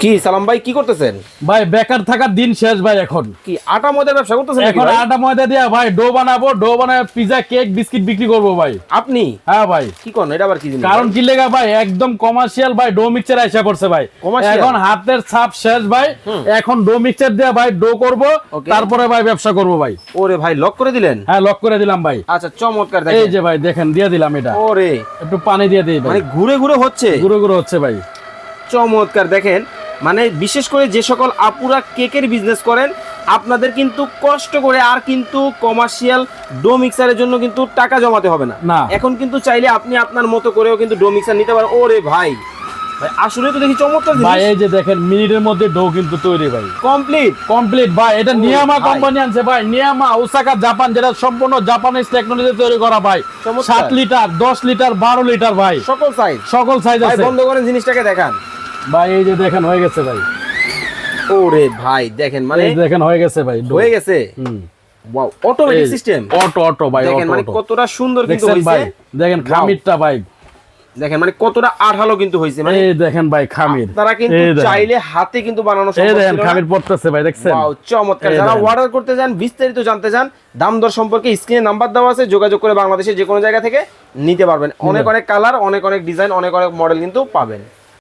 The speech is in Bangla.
কি সালাম ভাই কি করতেছেন? ভাই বেকার থাকার দিন শেষ ভাই এখন। কি আটা ময়দার ব্যবসা করতেছেন এখন ভাই? আটা ময়দা দিয়া ভাই ডো বানাবো ডো বানায় পিজা কেক বিস্কিট বিক্রি করব ভাই। আপনি? হ্যাঁ ভাই। কি করেন? এটা আবার কি জিনিস? কারণ কি লেগা ভাই একদম কমার্শিয়াল ভাই ডো মিক্সচার আইসা করছে ভাই। এখন হাতের ছাপ শেষ ভাই। এখন ডো মিক্সচার দিয়ে ভাই ডো করব তারপরে ভাই ব্যবসা করব ভাই। ওরে ভাই লক করে দিলেন? হ্যাঁ লক করে দিলাম ভাই। আচ্ছা চমৎকার দেখেন। এই যে ভাই দেখেন দিয়ে দিলাম এটা। ওরে। একটু পানি দিয়ে দিই ভাই। মানে ঘুরে ঘুরে হচ্ছে? ঘুরে ঘুরে হচ্ছে ভাই। চমৎকার দেখেন। মানে বিশেষ করে যে সকল আপুরা কেকের বিজনেস করেন আপনাদের কিন্তু কষ্ট করে আর কিন্তু কমার্শিয়াল ডো মিক্সারের জন্য কিন্তু টাকা জমাতে হবে না। এখন কিন্তু চাইলে আপনি আপনার মতো করেও কিন্তু ডো মিক্সার নিতে পারেন। ওরে ভাই। আসলে তো দেখি চমৎকার ভাই এই যে দেখেন মিনিটের মধ্যে ডো কিন্তু তৈরি ভাই। কমপ্লিট কমপ্লিট ভাই এটা নিয়ামা। কোম্পানি আনছে ভাই। নিয়ামা ওসাকা জাপান যেটা সম্পূর্ণ জাপানিজ টেকনোলজি তৈরি করা ভাই। সাত লিটার দশ লিটার বারো লিটার ভাই। সকল সাইজ সকল সাইজ আছে। বন্ধ করেন জিনিসটাকে দেখান। ভাই এই যে দেখেন হয়ে গেছে ভাই। ওরে ভাই দেখেন মানে দেখেন হয়ে গেছে ভাই হয়ে গেছে? হুম। Wow automatic system auto auto ভাই দেখেন মানে কতটা সুন্দর কিন্তু দেখছেন ভাই দেখেন খামিরটা ভাই। দেখেন মানে কতটা আঠালো কিন্তু হয়েছে মানে এই দেখেন ভাই খামির। তারা কিন্তু চাইলে হাতে কিন্তু বানানো সম্ভব এই দেখেন খামির পড়তেছে ভাই দেখছেন? Wow, চমৎকার। যারা অর্ডার করতে যান বিস্তারিত জানতে চান দাম দর সম্পর্কে স্ক্রিনে নাম্বার দেওয়া আছে যোগাযোগ করে বাংলাদেশের যে কোনো জায়গা থেকে নিতে পারবেন। অনেক অনেক কালার অনেক অনেক ডিজাইন অনেক অনেক মডেল কিন্তু পাবেন।